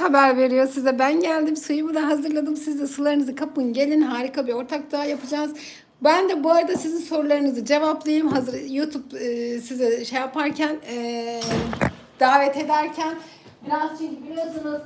haber veriyor size. Ben geldim suyumu da hazırladım. Siz de sularınızı kapın gelin. Harika bir ortak daha yapacağız. Ben de bu arada sizin sorularınızı cevaplayayım. Hazır YouTube e, size şey yaparken e, davet ederken Biraz çünkü biliyorsunuz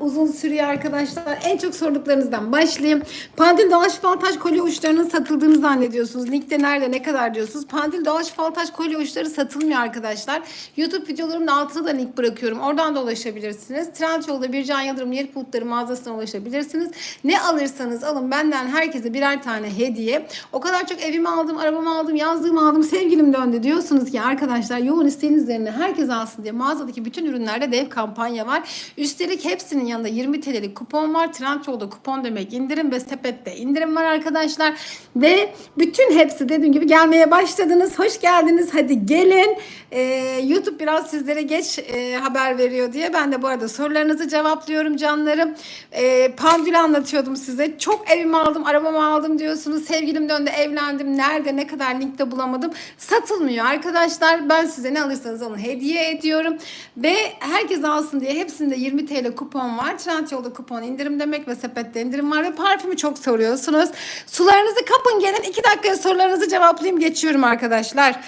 uzun, sürüyor arkadaşlar. En çok sorduklarınızdan başlayayım. Pandil doğal şifalı taş kolye uçlarının satıldığını zannediyorsunuz. Linkte nerede ne kadar diyorsunuz. Pandil doğal şifalı taş kolye uçları satılmıyor arkadaşlar. YouTube videolarımın altına da link bırakıyorum. Oradan da ulaşabilirsiniz. Trendyol'da Bircan Yıldırım Yer Bulutları mağazasına ulaşabilirsiniz. Ne alırsanız alın benden herkese birer tane hediye. O kadar çok evimi aldım, arabamı aldım, yazlığımı aldım, sevgilim döndü diyorsunuz ki arkadaşlar yoğun isteğiniz üzerine herkes alsın diye mağazadaki bütün ürünlerde dev kampanya var. Üstelik hepsinin yanında 20 TL'lik kupon var. Trendyol'da kupon demek indirim ve sepette indirim var arkadaşlar. Ve bütün hepsi dediğim gibi gelmeye başladınız. Hoş geldiniz. Hadi gelin. Ee, YouTube biraz sizlere geç e, haber veriyor diye. Ben de bu arada sorularınızı cevaplıyorum canlarım. Ee, pandül anlatıyordum size. Çok evimi aldım, arabamı aldım diyorsunuz. Sevgilim döndü, evlendim. Nerede, ne kadar linkte bulamadım. Satılmıyor arkadaşlar. Ben size ne alırsanız alın hediye ediyorum. Ve herkes alsın diye hepsinde 20 TL kupon var. Trendyol'da kupon indirim demek ve sepette indirim var. Ve parfümü çok soruyorsunuz. Sularınızı kapın gelin. 2 dakikaya sorularınızı cevaplayayım geçiyorum arkadaşlar.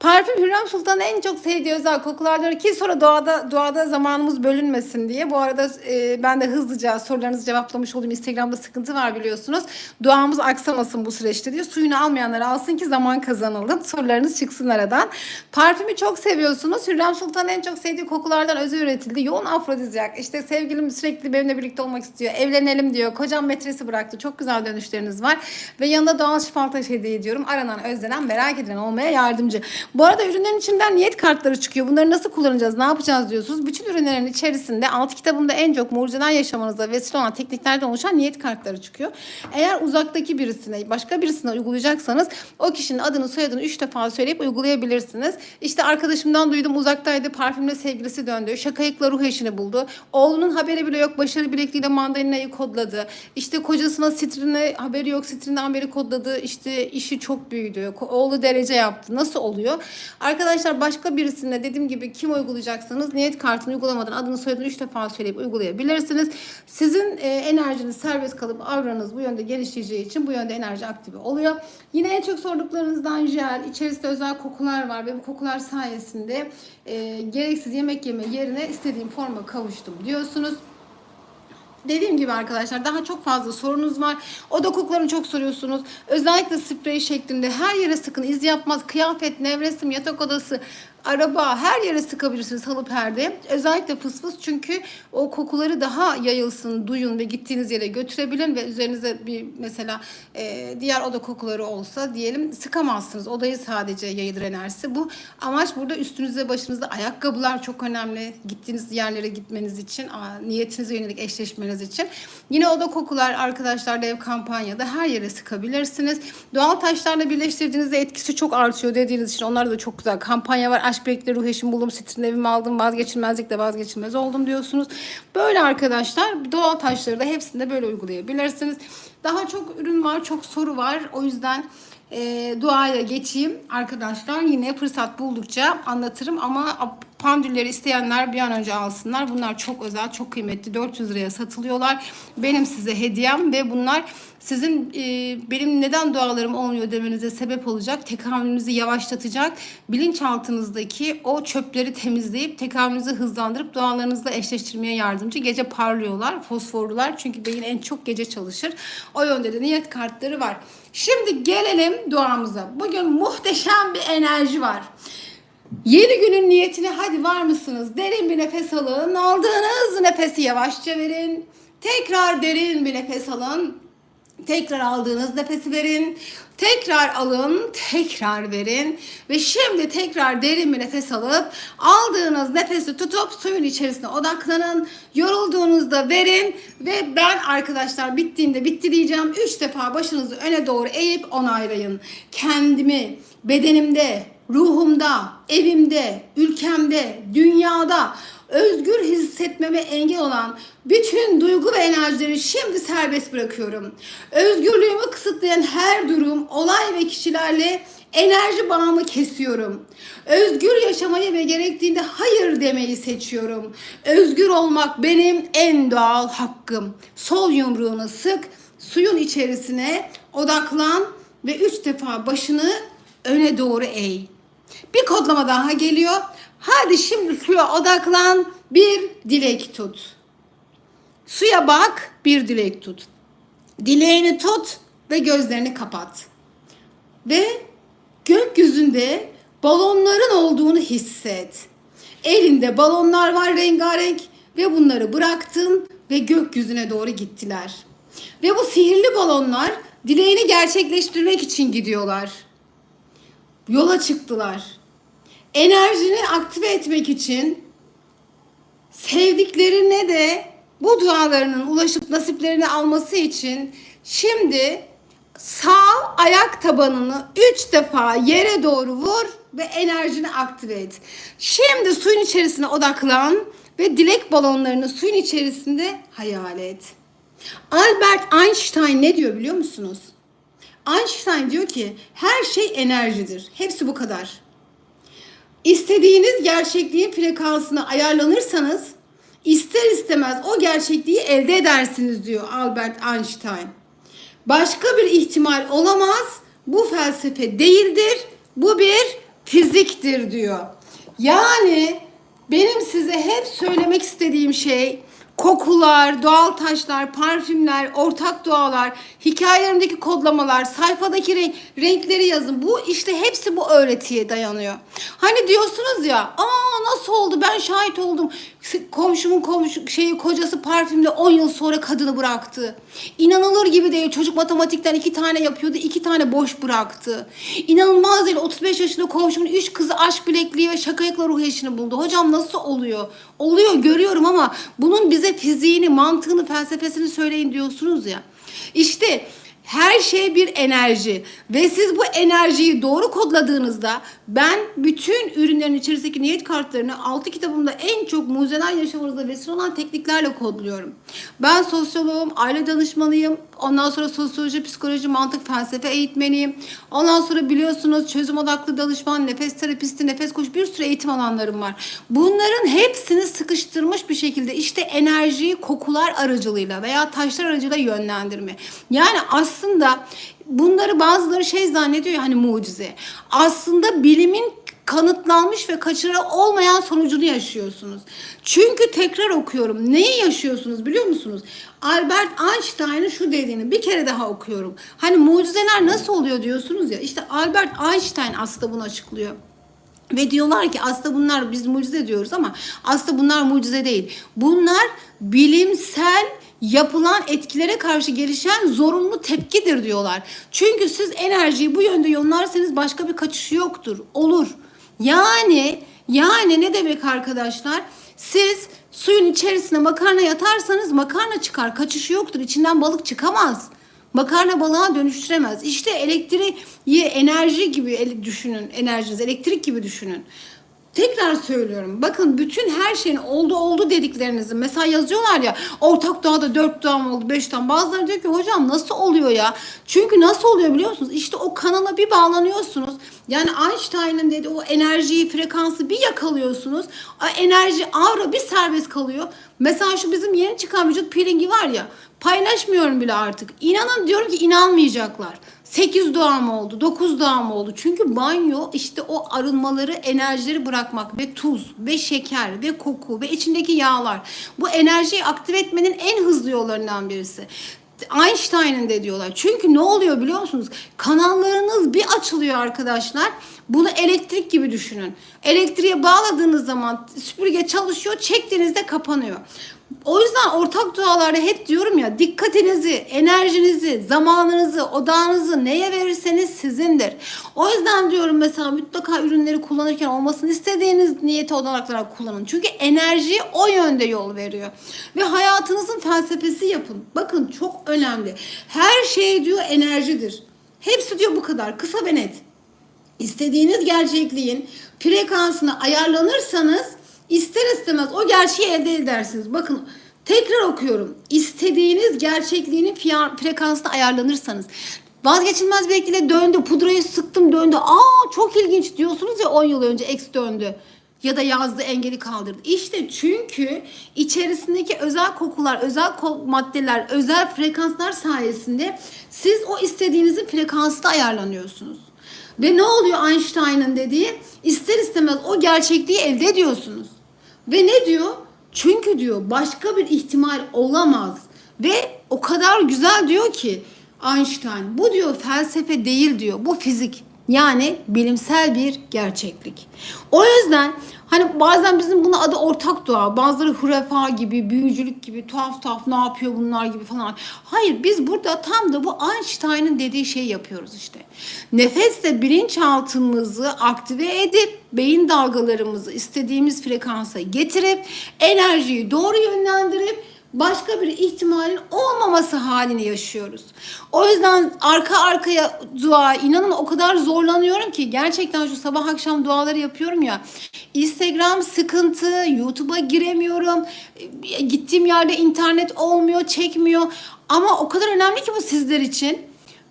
Parfüm Hürrem Sultan'ın en çok sevdiği özel kokulardır ki sonra doğada doğada zamanımız bölünmesin diye. Bu arada e, ben de hızlıca sorularınızı cevaplamış olayım. Instagram'da sıkıntı var biliyorsunuz. Duamız aksamasın bu süreçte diye. Suyunu almayanlar alsın ki zaman kazanalım. Sorularınız çıksın aradan. Parfümü çok seviyorsunuz. Hürrem Sultan'ın en çok sevdiği kokulardan özel üretildi. Yoğun afrodizyak. İşte sevgilim sürekli benimle birlikte olmak istiyor. Evlenelim diyor. Kocam metresi bıraktı. Çok güzel dönüşleriniz var. Ve yanında doğal taş hediye ediyorum. Aranan, özlenen, merak edilen olmaya yardımcı. Bu arada ürünlerin içinden niyet kartları çıkıyor. Bunları nasıl kullanacağız, ne yapacağız diyorsunuz. Bütün ürünlerin içerisinde alt kitabımda en çok mucizeler yaşamanızda vesile olan tekniklerden oluşan niyet kartları çıkıyor. Eğer uzaktaki birisine, başka birisine uygulayacaksanız o kişinin adını, soyadını üç defa söyleyip uygulayabilirsiniz. İşte arkadaşımdan duydum uzaktaydı, parfümle sevgilisi döndü. Şakayıkla ruh eşini buldu. Oğlunun haberi bile yok, başarı bilekliğiyle mandalinayı kodladı. İşte kocasına sitrine haberi yok, sitrinden beri kodladı. İşte işi çok büyüdü. Oğlu derece yaptı. Nasıl oluyor? Arkadaşlar başka birisine dediğim gibi kim uygulayacaksanız niyet kartını uygulamadan adını soyadını 3 defa söyleyip uygulayabilirsiniz. Sizin e, enerjiniz serbest kalıp avranız bu yönde genişleyeceği için bu yönde enerji aktive oluyor. Yine en çok sorduklarınızdan jel, içerisinde özel kokular var ve bu kokular sayesinde e, gereksiz yemek yeme yerine istediğim forma kavuştum diyorsunuz. Dediğim gibi arkadaşlar daha çok fazla sorunuz var. Oda kokularını çok soruyorsunuz. Özellikle sprey şeklinde her yere sıkın. iz yapmaz. Kıyafet, nevresim, yatak odası, araba her yere sıkabilirsiniz halı perde. Özellikle fıs fıs çünkü o kokuları daha yayılsın, duyun ve gittiğiniz yere götürebilin ve üzerinize bir mesela e, diğer oda kokuları olsa diyelim sıkamazsınız. Odayı sadece yayılır enerjisi. Bu amaç burada üstünüzde başınızda ayakkabılar çok önemli. Gittiğiniz yerlere gitmeniz için, niyetinize yönelik eşleşmeniz için. Yine oda kokular arkadaşlar dev kampanyada her yere sıkabilirsiniz. Doğal taşlarla birleştirdiğinizde etkisi çok artıyor dediğiniz için onlarda da çok güzel kampanya var. Aşk birlikte ruh eşim buldum, sitrin evimi aldım, vazgeçilmezlikle vazgeçilmez oldum diyorsunuz. Böyle arkadaşlar doğal taşları da hepsinde böyle uygulayabilirsiniz. Daha çok ürün var, çok soru var. O yüzden e, duaya geçeyim arkadaşlar. Yine fırsat buldukça anlatırım ama pandülleri isteyenler bir an önce alsınlar. Bunlar çok özel, çok kıymetli. 400 liraya satılıyorlar. Benim size hediyem ve bunlar sizin e, benim neden dualarım olmuyor demenize sebep olacak. Tekamülünüzü yavaşlatacak. Bilinçaltınızdaki o çöpleri temizleyip tekamülünüzü hızlandırıp dualarınızla eşleştirmeye yardımcı. Gece parlıyorlar, fosforlular. Çünkü beyin en çok gece çalışır. O yönde de niyet kartları var. Şimdi gelelim duamıza. Bugün muhteşem bir enerji var. Yeni günün niyetine hadi var mısınız? Derin bir nefes alın. Aldığınız nefesi yavaşça verin. Tekrar derin bir nefes alın. Tekrar aldığınız nefesi verin. Tekrar alın, tekrar verin ve şimdi tekrar derin bir nefes alıp aldığınız nefesi tutup suyun içerisine odaklanın. Yorulduğunuzda verin ve ben arkadaşlar bittiğinde bitti diyeceğim. Üç defa başınızı öne doğru eğip onaylayın. Kendimi bedenimde, ruhumda, evimde, ülkemde, dünyada özgür hissetmeme engel olan bütün duygu ve enerjileri şimdi serbest bırakıyorum. Özgürlüğümü kısıtlayan her durum, olay ve kişilerle enerji bağımı kesiyorum. Özgür yaşamayı ve gerektiğinde hayır demeyi seçiyorum. Özgür olmak benim en doğal hakkım. Sol yumruğunu sık, suyun içerisine odaklan ve üç defa başını öne doğru eğ. Bir kodlama daha geliyor. Hadi şimdi suya odaklan, bir dilek tut. Suya bak, bir dilek tut. Dileğini tut ve gözlerini kapat. Ve gökyüzünde balonların olduğunu hisset. Elinde balonlar var rengarenk ve bunları bıraktın ve gökyüzüne doğru gittiler. Ve bu sihirli balonlar dileğini gerçekleştirmek için gidiyorlar. Yola çıktılar. Enerjini aktive etmek için sevdiklerine de bu dualarının ulaşıp nasiplerini alması için şimdi sağ ayak tabanını üç defa yere doğru vur ve enerjini aktive et. Şimdi suyun içerisine odaklan ve dilek balonlarını suyun içerisinde hayal et. Albert Einstein ne diyor biliyor musunuz? Einstein diyor ki her şey enerjidir. Hepsi bu kadar. İstediğiniz gerçekliğin frekansına ayarlanırsanız ister istemez o gerçekliği elde edersiniz diyor Albert Einstein. Başka bir ihtimal olamaz. Bu felsefe değildir. Bu bir fiziktir diyor. Yani benim size hep söylemek istediğim şey kokular, doğal taşlar, parfümler, ortak doğalar, hikayelerimdeki kodlamalar, sayfadaki renk, renkleri yazın. Bu işte hepsi bu öğretiye dayanıyor. Hani diyorsunuz ya, aa nasıl oldu ben şahit oldum. Komşumun komşu şeyi kocası parfümle 10 yıl sonra kadını bıraktı. İnanılır gibi değil. Çocuk matematikten iki tane yapıyordu, iki tane boş bıraktı. İnanılmaz değil. 35 yaşında komşumun üç kızı aşk bilekliği ve şakayıkla ruh eşini buldu. Hocam nasıl oluyor? Oluyor görüyorum ama bunun bize fiziğini, mantığını, felsefesini söyleyin diyorsunuz ya. İşte her şey bir enerji ve siz bu enerjiyi doğru kodladığınızda ben bütün ürünlerin içerisindeki niyet kartlarını 6 kitabımda en çok mucizeler yaşamanıza vesile olan tekniklerle kodluyorum. Ben sosyoloğum, aile danışmanıyım. Ondan sonra sosyoloji, psikoloji, mantık, felsefe eğitmeniyim. Ondan sonra biliyorsunuz çözüm odaklı danışman, nefes terapisti, nefes koç bir sürü eğitim alanlarım var. Bunların hepsini sıkıştırmış bir şekilde işte enerjiyi kokular aracılığıyla veya taşlar aracılığıyla yönlendirme. Yani aslında bunları bazıları şey zannediyor hani mucize. Aslında bilimin kanıtlanmış ve kaçırı olmayan sonucunu yaşıyorsunuz. Çünkü tekrar okuyorum. Neyi yaşıyorsunuz biliyor musunuz? Albert Einstein'ın şu dediğini bir kere daha okuyorum. Hani mucizeler nasıl oluyor diyorsunuz ya. İşte Albert Einstein aslında bunu açıklıyor. Ve diyorlar ki aslında bunlar biz mucize diyoruz ama aslında bunlar mucize değil. Bunlar bilimsel yapılan etkilere karşı gelişen zorunlu tepkidir diyorlar. Çünkü siz enerjiyi bu yönde yollarsanız başka bir kaçışı yoktur. Olur. Yani yani ne demek arkadaşlar? Siz suyun içerisine makarna yatarsanız makarna çıkar. Kaçışı yoktur. İçinden balık çıkamaz. Makarna balığa dönüştüremez. İşte elektriği enerji gibi düşünün. Enerjiniz elektrik gibi düşünün. Tekrar söylüyorum. Bakın bütün her şeyin oldu oldu dediklerinizi mesela yazıyorlar ya ortak doğada dört doğam oldu beş doğam. Bazıları diyor ki hocam nasıl oluyor ya? Çünkü nasıl oluyor biliyor musunuz? İşte o kanala bir bağlanıyorsunuz. Yani Einstein'ın dediği o enerjiyi, frekansı bir yakalıyorsunuz. O enerji, aura bir serbest kalıyor. Mesela şu bizim yeni çıkan vücut peelingi var ya paylaşmıyorum bile artık. İnanın diyorum ki inanmayacaklar. 8 doğum oldu, 9 doğum oldu. Çünkü banyo işte o arınmaları, enerjileri bırakmak ve tuz ve şeker ve koku ve içindeki yağlar. Bu enerjiyi aktive etmenin en hızlı yollarından birisi. Einstein'ın de diyorlar. Çünkü ne oluyor biliyor musunuz? Kanallarınız bir açılıyor arkadaşlar. Bunu elektrik gibi düşünün. Elektriğe bağladığınız zaman süpürge çalışıyor, çektiğinizde kapanıyor. O yüzden ortak dualarda hep diyorum ya dikkatinizi, enerjinizi, zamanınızı, odağınızı neye verirseniz sizindir. O yüzden diyorum mesela mutlaka ürünleri kullanırken olmasını istediğiniz niyeti olarak kullanın. Çünkü enerji o yönde yol veriyor. Ve hayatınızın felsefesi yapın. Bakın çok önemli. Her şey diyor enerjidir. Hepsi diyor bu kadar. Kısa ve net. İstediğiniz gerçekliğin frekansına ayarlanırsanız İster istemez o gerçeği elde edersiniz. Bakın tekrar okuyorum. İstediğiniz gerçekliğinin frekansına ayarlanırsanız. Vazgeçilmez belki döndü. Pudrayı sıktım döndü. Aa çok ilginç diyorsunuz ya 10 yıl önce ex döndü. Ya da yazdı engeli kaldırdı. İşte çünkü içerisindeki özel kokular, özel maddeler, özel frekanslar sayesinde siz o istediğinizin frekansına ayarlanıyorsunuz. Ve ne oluyor Einstein'ın dediği? İster istemez o gerçekliği elde ediyorsunuz. Ve ne diyor? Çünkü diyor başka bir ihtimal olamaz. Ve o kadar güzel diyor ki Einstein bu diyor felsefe değil diyor. Bu fizik. Yani bilimsel bir gerçeklik. O yüzden hani bazen bizim buna adı ortak dua, bazıları hurafa gibi, büyücülük gibi, tuhaf tuhaf ne yapıyor bunlar gibi falan. Hayır biz burada tam da bu Einstein'ın dediği şeyi yapıyoruz işte. Nefesle bilinçaltımızı aktive edip beyin dalgalarımızı istediğimiz frekansa getirip enerjiyi doğru yönlendirip başka bir ihtimalin olmaması halini yaşıyoruz. O yüzden arka arkaya dua inanın o kadar zorlanıyorum ki gerçekten şu sabah akşam duaları yapıyorum ya. Instagram sıkıntı, YouTube'a giremiyorum. e, Gittiğim yerde internet olmuyor, çekmiyor. Ama o kadar önemli ki bu sizler için.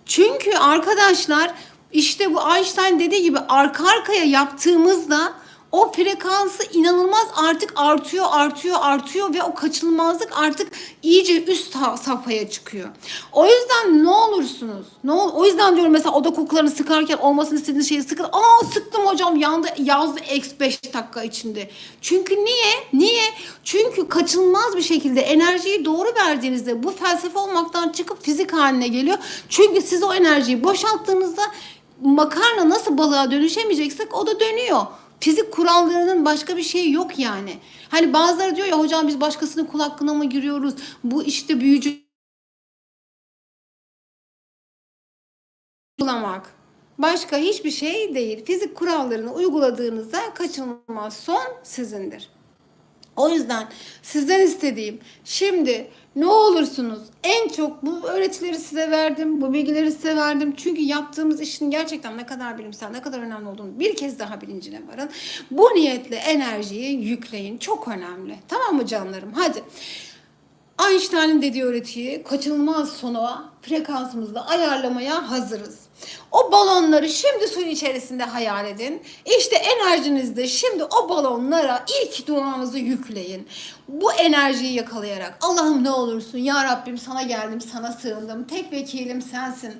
Çünkü arkadaşlar işte bu Einstein dediği gibi arka arkaya yaptığımızda o frekansı inanılmaz artık artıyor, artıyor, artıyor ve o kaçınılmazlık artık iyice üst ha- safhaya çıkıyor. O yüzden ne olursunuz? Ne ol o yüzden diyorum mesela oda kokularını sıkarken olmasını istediğiniz şeyi sıkın. Aa sıktım hocam yandı yazdı eksi 5 dakika içinde. Çünkü niye? Niye? Çünkü kaçınılmaz bir şekilde enerjiyi doğru verdiğinizde bu felsefe olmaktan çıkıp fizik haline geliyor. Çünkü siz o enerjiyi boşalttığınızda makarna nasıl balığa dönüşemeyeceksek o da dönüyor. Fizik kurallarının başka bir şeyi yok yani. Hani bazıları diyor ya hocam biz başkasının kul hakkına mı giriyoruz? Bu işte büyücü uygulamak. Başka hiçbir şey değil. Fizik kurallarını uyguladığınızda kaçınılmaz son sizindir. O yüzden sizden istediğim şimdi ne olursunuz en çok bu öğretileri size verdim, bu bilgileri size verdim. Çünkü yaptığımız işin gerçekten ne kadar bilimsel, ne kadar önemli olduğunu bir kez daha bilincine varın. Bu niyetle enerjiyi yükleyin. Çok önemli. Tamam mı canlarım? Hadi. Einstein'ın dediği öğretiyi kaçınılmaz sona frekansımızda ayarlamaya hazırız. O balonları şimdi suyun içerisinde hayal edin. İşte enerjinizde şimdi o balonlara ilk duanızı yükleyin. Bu enerjiyi yakalayarak Allah'ım ne olursun ya Rabbim sana geldim sana sığındım. Tek vekilim sensin.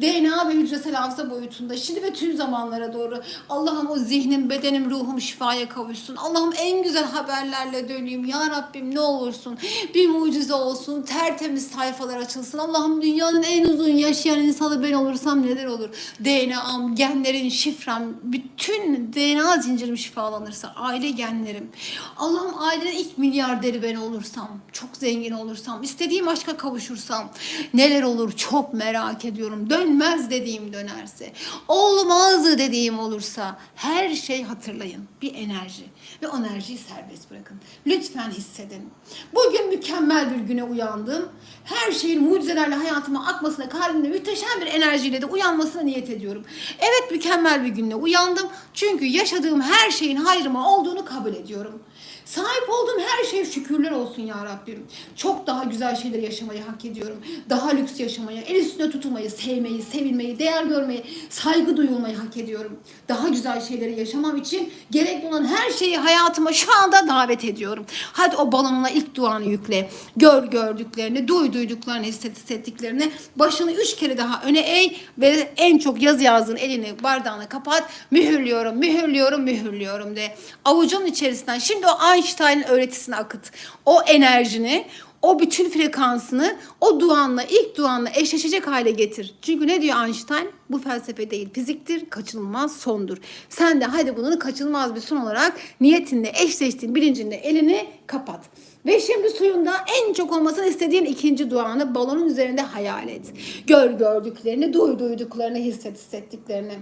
DNA ve hücresel hafıza boyutunda şimdi ve tüm zamanlara doğru Allah'ım o zihnim, bedenim, ruhum şifaya kavuşsun. Allah'ım en güzel haberlerle döneyim. Ya Rabbim ne olursun bir mucize olsun. Tertemiz sayfalar açılsın. Allah'ım dünyanın en uzun yaşayan insanı ben olursam neler olur? DNA'm, genlerin, şifrem, bütün DNA zincirim şifalanırsa, aile genlerim. Allah'ım ailenin ilk milyarderi ben olursam, çok zengin olursam, istediğim aşka kavuşursam neler olur çok merak ediyorum. Dönmez dediğim dönerse, olmaz dediğim olursa her şey hatırlayın. Bir enerji ve o enerjiyi serbest bırakın. Lütfen hissedin. Bugün mükemmel bir güne uyandım. Her şeyin mucizelerle hayatıma akmasına, kalbimde müthişem bir enerjiyle de uyanmasına niyet ediyorum. Evet mükemmel bir günle uyandım. Çünkü yaşadığım her şeyin hayrıma olduğunu kabul ediyorum. Sahip olduğum her şeye şükürler olsun ya Rabbim. Çok daha güzel şeyler yaşamayı hak ediyorum. Daha lüks yaşamayı, el üstünde tutulmayı, sevmeyi, sevilmeyi, değer görmeyi, saygı duyulmayı hak ediyorum. Daha güzel şeyleri yaşamam için gerekli olan her şeyi hayatıma şu anda davet ediyorum. Hadi o balonuna ilk duanı yükle. Gör gördüklerini, duy duyduklarını, hisset hissettiklerini. Başını üç kere daha öne eğ ve en çok yazı yazdığın elini bardağına kapat. Mühürlüyorum, mühürlüyorum, mühürlüyorum de. Avucun içerisinden şimdi o Einstein'ın öğretisini akıt. O enerjini, o bütün frekansını o duanla, ilk duanla eşleşecek hale getir. Çünkü ne diyor Einstein? Bu felsefe değil, fiziktir, kaçınılmaz sondur. Sen de hadi bunun kaçınılmaz bir son olarak niyetinle eşleştiğin bilincinde elini kapat. Ve şimdi suyunda en çok olmasını istediğin ikinci duanı balonun üzerinde hayal et. Gör gördüklerini, duy duyduklarını, hisset hissettiklerini.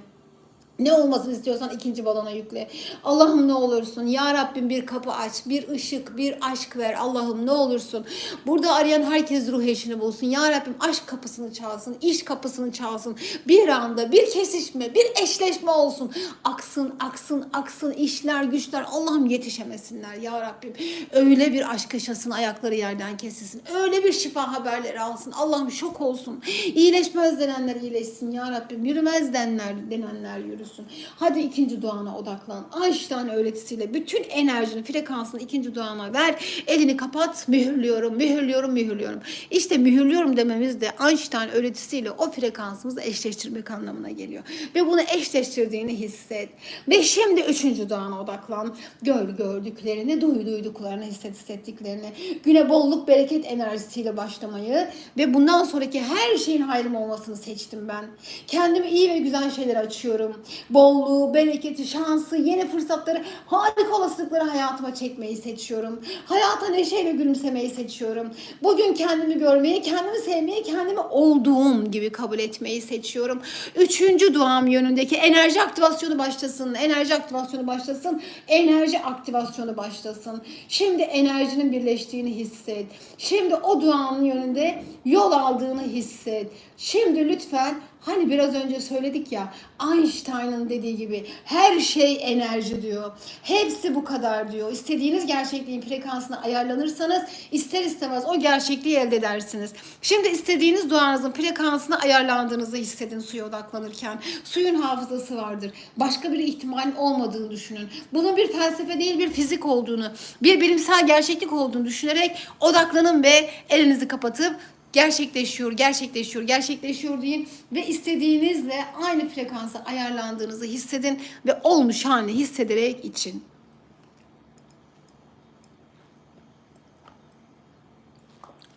Ne olmasını istiyorsan ikinci balona yükle. Allah'ım ne olursun. Ya Rabbim bir kapı aç, bir ışık, bir aşk ver. Allah'ım ne olursun. Burada arayan herkes ruh eşini bulsun. Ya Rabbim aşk kapısını çalsın, iş kapısını çalsın. Bir anda bir kesişme, bir eşleşme olsun. Aksın, aksın, aksın işler, güçler. Allah'ım yetişemesinler ya Rabbim. Öyle bir aşk yaşasın, ayakları yerden kesilsin. Öyle bir şifa haberleri alsın. Allah'ım şok olsun. İyileşmez denenler iyileşsin ya Rabbim. Yürümez denenler, denenler yürüsün. Hadi ikinci duana odaklan. Einstein öğretisiyle bütün enerjini, frekansını ikinci duana ver. Elini kapat. Mühürlüyorum, mühürlüyorum, mühürlüyorum. İşte mühürlüyorum dememiz de Einstein öğretisiyle o frekansımızı eşleştirmek anlamına geliyor. Ve bunu eşleştirdiğini hisset. Ve şimdi üçüncü duana odaklan. Gör gördüklerini, duy duyduklarını, hisset hissettiklerini. Güne bolluk, bereket enerjisiyle başlamayı ve bundan sonraki her şeyin hayrım olmasını seçtim ben. Kendime iyi ve güzel şeyler açıyorum. Bolluğu, bereketi, şansı, yeni fırsatları, harika olasılıkları hayatıma çekmeyi seçiyorum. Hayata neşeyle gülümsemeyi seçiyorum. Bugün kendimi görmeyi, kendimi sevmeyi, kendimi olduğum gibi kabul etmeyi seçiyorum. Üçüncü duam yönündeki enerji aktivasyonu başlasın. Enerji aktivasyonu başlasın. Enerji aktivasyonu başlasın. Şimdi enerjinin birleştiğini hisset. Şimdi o duanın yönünde yol aldığını hisset. Şimdi lütfen hani biraz önce söyledik ya Einstein'ın dediği gibi her şey enerji diyor. Hepsi bu kadar diyor. İstediğiniz gerçekliğin frekansına ayarlanırsanız ister istemez o gerçekliği elde edersiniz. Şimdi istediğiniz duanızın frekansına ayarlandığınızı hissedin suya odaklanırken. Suyun hafızası vardır. Başka bir ihtimalin olmadığını düşünün. Bunun bir felsefe değil bir fizik olduğunu, bir bilimsel gerçeklik olduğunu düşünerek odaklanın ve elinizi kapatıp gerçekleşiyor, gerçekleşiyor, gerçekleşiyor deyin ve istediğinizle aynı frekansa ayarlandığınızı hissedin ve olmuş halini hissederek için.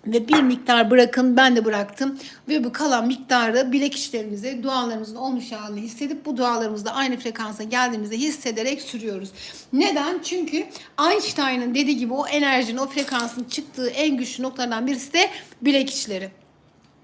Ve bir miktar bırakın ben de bıraktım ve bu kalan miktarı bilek içlerimize dualarımızın olmuş halini hissedip bu dualarımızda aynı frekansa geldiğimizde hissederek sürüyoruz. Neden? Çünkü Einstein'ın dediği gibi o enerjinin o frekansın çıktığı en güçlü noktalardan birisi de bilek içleri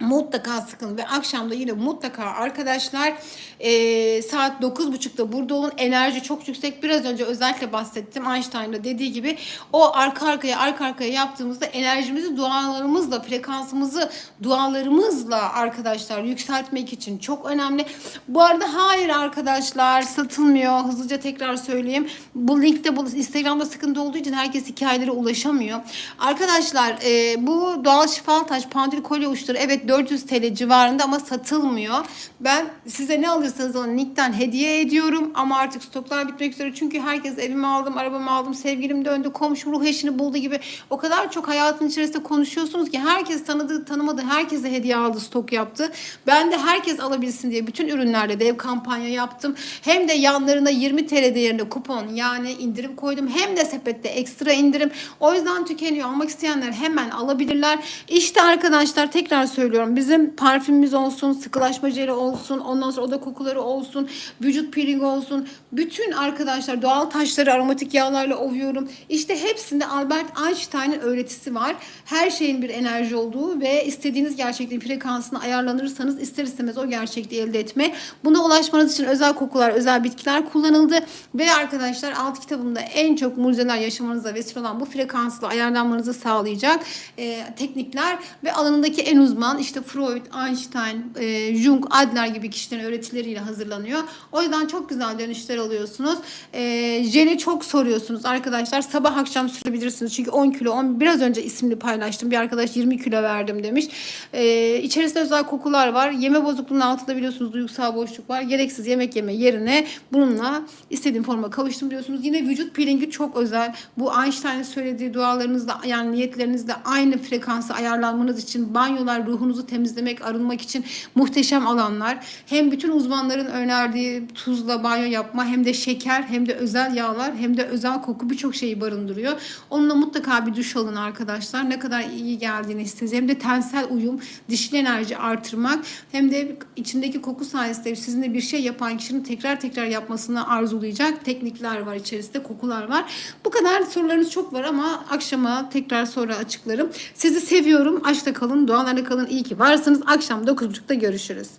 mutlaka sıkın ve akşamda yine mutlaka arkadaşlar e, saat 9.30'da burada olun. Enerji çok yüksek. Biraz önce özellikle bahsettim. Einstein'da dediği gibi o arka arkaya arka arkaya yaptığımızda enerjimizi dualarımızla frekansımızı dualarımızla arkadaşlar yükseltmek için çok önemli. Bu arada hayır arkadaşlar satılmıyor. Hızlıca tekrar söyleyeyim. Bu linkte bu Instagram'da sıkıntı olduğu için herkes hikayelere ulaşamıyor. Arkadaşlar e, bu doğal şifalı taş pandül kolye uçları evet 400 TL civarında ama satılmıyor. Ben size ne alırsanız alın linkten hediye ediyorum ama artık stoklar bitmek üzere. Çünkü herkes evimi aldım, arabamı aldım, sevgilim döndü, komşum ruh eşini buldu gibi o kadar çok hayatın içerisinde konuşuyorsunuz ki herkes tanıdığı, tanımadığı herkese hediye aldı, stok yaptı. Ben de herkes alabilsin diye bütün ürünlerde dev kampanya yaptım. Hem de yanlarına 20 TL değerinde kupon yani indirim koydum. Hem de sepette ekstra indirim. O yüzden tükeniyor. Almak isteyenler hemen alabilirler. İşte arkadaşlar tekrar söylüyorum. Bizim parfümümüz olsun, sıkılaşma jeli olsun, ondan sonra oda kokuları olsun, vücut peeling olsun. Bütün arkadaşlar doğal taşları aromatik yağlarla ovuyorum. İşte hepsinde Albert Einstein'ın öğretisi var. Her şeyin bir enerji olduğu ve istediğiniz gerçekliğin frekansını ayarlanırsanız ister istemez o gerçekliği elde etme. Buna ulaşmanız için özel kokular, özel bitkiler kullanıldı. Ve arkadaşlar alt kitabımda en çok mucizeler yaşamanıza vesile olan bu frekansla ayarlanmanızı sağlayacak e, teknikler ve alanındaki en uzman işte Freud, Einstein, e, Jung, Adler gibi kişilerin öğretileriyle hazırlanıyor. O yüzden çok güzel dönüşler alıyorsunuz. E, jeli çok soruyorsunuz arkadaşlar. Sabah akşam sürebilirsiniz. Çünkü 10 kilo, 10, biraz önce ismini paylaştım. Bir arkadaş 20 kilo verdim demiş. E, içerisinde özel kokular var. Yeme bozukluğunun altında biliyorsunuz duygusal boşluk var. Gereksiz yemek yeme yerine bununla istediğim forma kavuştum diyorsunuz. Yine vücut peelingi çok özel. Bu Einstein'ın söylediği dualarınızda yani niyetlerinizde aynı frekansı ayarlanmanız için banyolar ruhunuzu temizlemek, arınmak için muhteşem alanlar. Hem bütün uzmanların önerdiği tuzla banyo yapma hem de şeker hem de özel yağlar hem de özel koku birçok şeyi barındırıyor. Onunla mutlaka bir duş alın arkadaşlar. Ne kadar iyi geldiğini hissedeceğiz. Hem de tensel uyum, dişil enerji artırmak hem de içindeki koku sayesinde sizinle bir şey yapan kişinin tekrar tekrar yapmasını arzulayacak teknikler var içerisinde, kokular var. Bu kadar sorularınız çok var ama akşama tekrar sonra açıklarım. Sizi seviyorum. Aşkta kalın, dualarla kalın. İyi ki varsınız. Akşam 9.30'da görüşürüz.